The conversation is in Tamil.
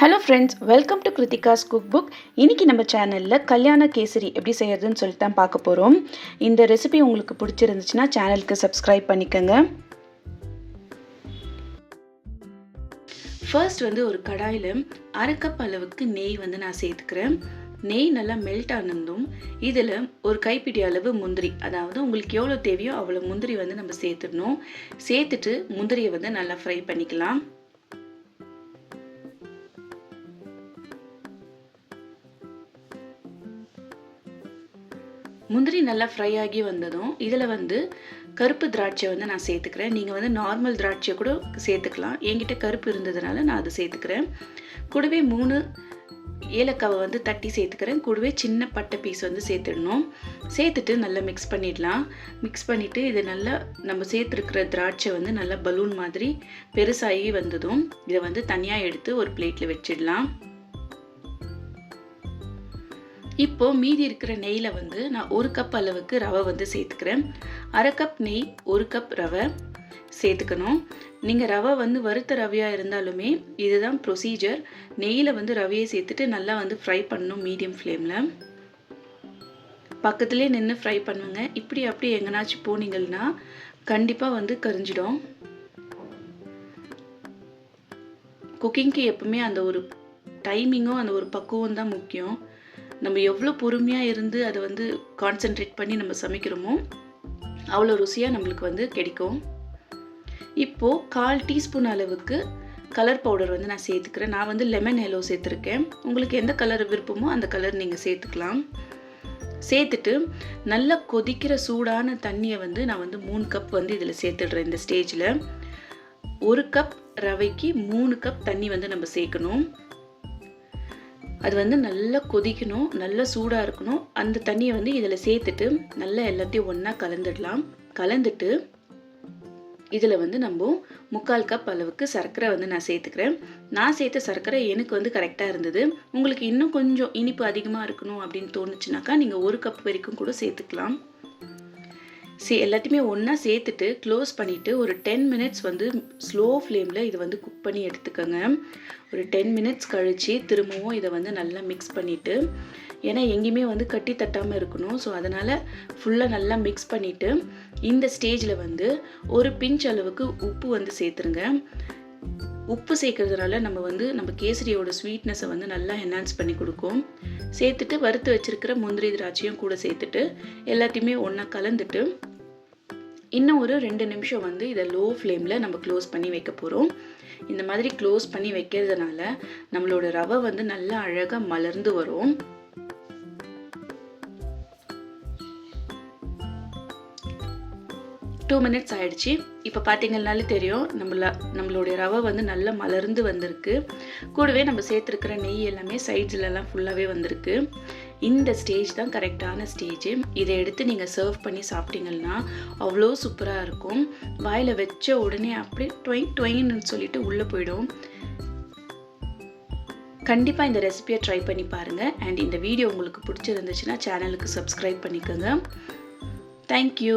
Hello friends welcome to Kiruthika's cook book இன்றைக்கி நம்ம சேனலில் கல்யாண கேசரி எப்படி செய்யறதுன்னு சொல்லி தான் பார்க்க போகிறோம் இந்த ரெசிபி உங்களுக்கு பிடிச்சிருந்துச்சுன்னா சேனலுக்கு சப்ஸ்கிரைப் பண்ணிக்கோங்க. ஃபர்ஸ்ட் வந்து ஒரு கடாயில் அரைக்கப் அளவுக்கு நெய் வந்து நான் சேர்த்துக்கிறேன். நெய் நல்லா மெல்ட் ஆனதும் இதில் ஒரு கைப்பிடி அளவு முந்திரி அதாவது உங்களுக்கு எவ்வளோ தேவையோ அவ்வளோ முந்திரி வந்து நம்ம சேர்த்துடணும். சேர்த்துட்டு முந்திரியை வந்து நல்லா ஃப்ரை பண்ணிக்கலாம். முந்திரி நல்லா ஃப்ரை ஆகி வந்ததும் இதில் வந்து கருப்பு திராட்சை வந்து நான் சேர்த்துக்கிறேன். நீங்கள் வந்து நார்மல் திராட்சை கூட சேர்த்துக்கலாம். என்கிட்ட கருப்பு இருந்ததுனால நான் அதை சேர்த்துக்கிறேன். கூடவே மூணு ஏலக்காவை வந்து தட்டி சேர்த்துக்கிறேன். கூடவே சின்ன பட்டை பீஸ் வந்து சேர்த்துடணும். சேர்த்துட்டு நல்லா மிக்ஸ் பண்ணிடலாம். மிக்ஸ் பண்ணிவிட்டு இதை நல்லா நம்ம சேர்த்துருக்கிற திராட்சை வந்து நல்லா பலூன் மாதிரி பெருசாகி வந்ததும் இதை வந்து தனியாக எடுத்து ஒரு பிளேட்டில் வச்சிடலாம். இப்போ மீதி இருக்கிற நெய்யில் வந்து நான் ஒரு கப் அளவுக்கு ரவை வந்து சேர்த்துக்கிறேன். அரை கப் நெய் ஒரு கப் ரவை சேர்த்துக்கணும். நீங்கள் ரவை வந்து வறுத்த ரவையாக இருந்தாலுமே இதுதான் ப்ரொசீஜர் நெய்யில் வந்து ரவையை சேர்த்துட்டு நல்லா வந்து ஃப்ரை பண்ணணும் மீடியம் ஃப்ளேமில் பக்கத்துலேயே நின்று ஃப்ரை பண்ணுங்க. இப்படி அப்படி எங்கேனாச்சும் போனீங்கன்னா கண்டிப்பாக வந்து கரிஞ்சிடும். குக்கிங்க்கு எப்பவுமே அந்த ஒரு டைமிங்கும் அந்த ஒரு பக்குவம் தான் முக்கியம். நம்ம எவ்வளோ பொறுமையாக இருந்து அதை வந்து கான்சென்ட்ரேட் பண்ணி நம்ம சமைக்கிறோமோ அவ்வளோ ருசியாக நம்மளுக்கு வந்து கிடைக்கும். இப்போது கால் டீஸ்பூன் அளவுக்கு கலர் பவுடர் வந்து நான் சேர்த்துக்கிறேன். நான் வந்து லெமன் எல்லோ சேர்த்துருக்கேன். உங்களுக்கு எந்த கலர் விருப்பமோ அந்த கலர் நீங்கள் சேர்த்துக்கலாம். சேர்த்துட்டு நல்லா கொதிக்கிற சூடான தண்ணியை வந்து நான் வந்து மூணு கப் வந்து இதில் சேர்த்துடுறேன் இந்த ஸ்டேஜில் ஒரு கப் ரவைக்கு மூணு கப் தண்ணி வந்து நம்ம சேர்க்கணும். அது வந்து நல்லா கொதிக்கணும் நல்லா சூடாக இருக்கணும். அந்த தண்ணியை வந்து இதில் சேர்த்துட்டு நல்லா எல்லாத்தையும் ஒன்றா கலந்துடலாம். கலந்துட்டு இதில் வந்து நம்ம முக்கால் கப் அளவுக்கு சர்க்கரை வந்து நான் சேர்த்துக்கிறேன். நான் சேர்த்த சர்க்கரை எனக்கு வந்து கரெக்டாக இருந்தது. உங்களுக்கு இன்னும் கொஞ்சம் இனிப்பு அதிகமாக இருக்கணும் அப்படின்னு தோணுச்சுனாக்கா நீங்கள் ஒரு கப் வரைக்கும் கூட சேர்த்துக்கலாம். சே எல்லாத்தையுமே ஒன்றா சேர்த்துட்டு க்ளோஸ் பண்ணிவிட்டு ஒரு டென் மினிட்ஸ் வந்து ஸ்லோ ஃப்ளேமில் இதை வந்து குக் பண்ணி எடுத்துக்கோங்க. ஒரு டென் மினிட்ஸ் கழித்து திரும்பவும் இதை வந்து நல்லா மிக்ஸ் பண்ணிவிட்டு ஏன்னா எங்கேயுமே வந்து கட்டி தட்டாமல் இருக்கணும். ஸோ அதனால் ஃபுல்லாக நல்லா மிக்ஸ் பண்ணிவிட்டு இந்த ஸ்டேஜில் வந்து ஒரு பிஞ்ச் அளவுக்கு உப்பு வந்து சேர்த்துருங்க. உப்பு சேர்க்கறதுனால நம்ம வந்து நம்ம கேசரியோட ஸ்வீட்னஸை வந்து நல்லா என்ஹான்ஸ் பண்ணி கொடுக்கும். சேர்த்துட்டு வறுத்து வச்சுருக்கிற முந்திரி திராட்சையும் கூட சேர்த்துட்டு எல்லாத்தையுமே ஒன்றா கலந்துட்டு இன்னும் ஒரு ரெண்டு நிமிஷம் வந்து இதை லோ ஃப்ளேமில் நம்ம க்ளோஸ் பண்ணி வைக்க போகிறோம் இந்த மாதிரி க்ளோஸ் பண்ணி வைக்கிறதுனால நம்மளோட ரவை வந்து நல்லா அழகாக மலர்ந்து வரும். டூ மினிட்ஸ் ஆயிடுச்சு. இப்போ பார்த்தீங்கன்னாலே தெரியும் நம்மள நம்மளுடைய ரவை வந்து நல்லா மலர்ந்து வந்திருக்கு. கூடவே நம்ம சேர்த்துருக்கிற நெய் எல்லாமே சைட்ஸ்லலாம் ஃபுல்லாகவே வந்திருக்கு. இந்த ஸ்டேஜ் தான் கரெக்டான ஸ்டேஜ் இதை எடுத்து நீங்கள் சர்வ் பண்ணி சாப்பிட்டீங்கன்னா அவ்வளோ சூப்பராக இருக்கும். வாயில் வச்ச உடனே அப்படியே டொய் டொயின்னு சொல்லிட்டு உள்ளே போயிடும். கண்டிப்பாக இந்த ரெசிபியை ட்ரை பண்ணி பாருங்கள் அண்ட் இந்த வீடியோ உங்களுக்கு பிடிச்சிருந்துச்சுன்னா சேனலுக்கு சப்ஸ்கிரைப் பண்ணிக்கோங்க. தேங்க்யூ